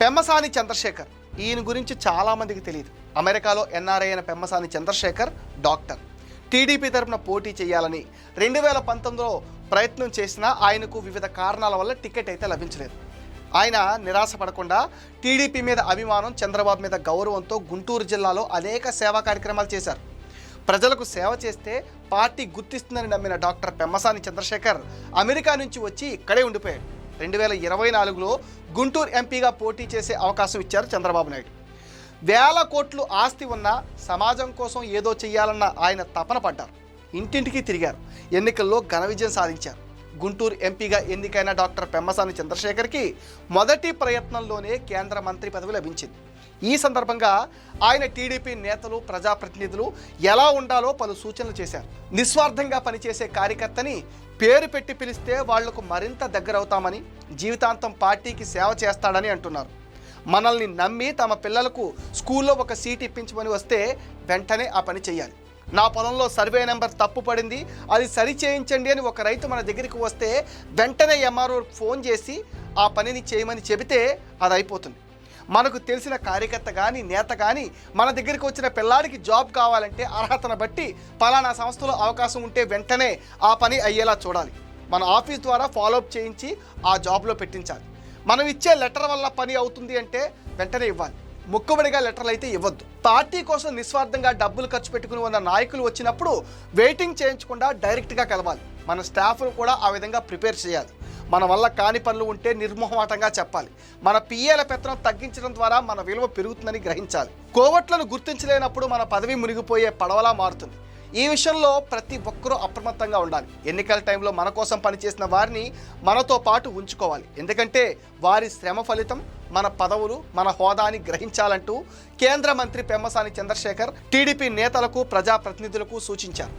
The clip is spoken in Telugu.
పెమ్మసాని చంద్రశేఖర్. ఈయన గురించి చాలామందికి తెలియదు అమెరికాలో ఎన్ఆర్ఐ అయిన పెమ్మసాని చంద్రశేఖర్ డాక్టర్. టీడీపీ తరపున పోటీ చేయాలని రెండు వేల పంతొమ్మిదిలో ప్రయత్నం చేసినా ఆయనకు వివిధ కారణాల వల్ల టికెట్ అయితే లభించలేదు. ఆయన నిరాశపడకుండా టీడీపీ మీద అభిమానం చంద్రబాబు మీద గౌరవంతో గుంటూరు జిల్లాలో అనేక సేవా కార్యక్రమాలు చేశారు. ప్రజలకు సేవ చేస్తే పార్టీ గుర్తిస్తుందని నమ్మిన డాక్టర్ పెమ్మసాని చంద్రశేఖర్ అమెరికా నుంచి వచ్చి ఇక్కడే ఉండిపోయాడు. రెండు వేల ఇరవై నాలుగులో గుంటూరు ఎంపీగా పోటీ చేసే అవకాశం ఇచ్చారు చంద్రబాబు నాయుడు. వేల కోట్లు ఆస్తి ఉన్న సమాజం కోసం ఏదో చేయాలన్న ఆయన తపన పడ్డారు. ఇంటింటికి తిరిగారు. ఎన్నికల్లో ఘన విజయం సాధించారు. గుంటూరు ఎంపీగా ఎన్నికైన డాక్టర్ పెమ్మసాని చంద్రశేఖర్కి మొదటి ప్రయత్నంలోనే కేంద్ర మంత్రి పదవి లభించింది. ఈ సందర్భంగా ఆయన టీడీపీ నేతలు ప్రజాప్రతినిధులు ఎలా ఉండాలో పలు సూచనలు చేశారు. నిస్వార్థంగా పనిచేసే కార్యకర్తని పేరు పెట్టి పిలిస్తే వాళ్ళకు మరింత దగ్గరవుతామని జీవితాంతం పార్టీకి సేవ చేస్తాడని అంటున్నారు. మనల్ని నమ్మి తమ పిల్లలకు స్కూల్లో ఒక సీట్ ఇప్పించమని వస్తే వెంటనే ఆ పని చేయాలి నా పొలంలో సర్వే నెంబర్ తప్పు పడింది అది సరి చేయించండి అని ఒక రైతు మన దగ్గరికి వస్తే వెంటనే ఎంఆర్ఓ ఫోన్ చేసి ఆ పనిని చేయమని చెబితే అది అయిపోతుంది. మనకు తెలిసిన కార్యకర్త కానీ నేత కానీ మన దగ్గరికి వచ్చిన పిల్లాడికి జాబ్ కావాలంటే అర్హతను బట్టి పలానా సంస్థలో అవకాశం ఉంటే వెంటనే ఆ పని అయ్యేలా చూడాలి. మన ఆఫీస్ ద్వారా ఫాలోఅప్ చేయించి ఆ జాబ్లో పెట్టించాలి. మనం ఇచ్చే లెటర్ వల్ల పని అవుతుంది అంటే వెంటనే ఇవ్వాలి. ముక్కుబడిగా లెటర్లు అయితే ఇవ్వద్దు. పార్టీ కోసం నిస్వార్థంగా డబ్బులు ఖర్చు పెట్టుకుని ఉన్న నాయకులు వచ్చినప్పుడు వెయిటింగ్ చేయించకుండా డైరెక్ట్గా కలవాలి. మన స్టాఫ్ను కూడా ఆ విధంగా ప్రిపేర్ చేయాలి. మన వల్ల కాని పనులు ఉంటే నిర్మోహమాటంగా చెప్పాలి. మన పిఏల పెత్తనం తగ్గించడం ద్వారా మన విలువ పెరుగుతుందని గ్రహించాలి. కోవట్లను గుర్తించలేనప్పుడు మన పదవి మునిగిపోయే పడవలా మారుతుంది. ఈ విషయంలో ప్రతి ఒక్కరూ అప్రమత్తంగా ఉండాలి. ఎన్నికల టైంలో మన కోసం పనిచేసిన వారిని మనతో పాటు ఉంచుకోవాలి. ఎందుకంటే వారి శ్రమ ఫలితం మన పదవులు మన హోదాని గ్రహించాలంటూ కేంద్ర మంత్రి పెమ్మసాని చంద్రశేఖర్ టీడీపీ నేతలకు ప్రజాప్రతినిధులకు సూచించారు.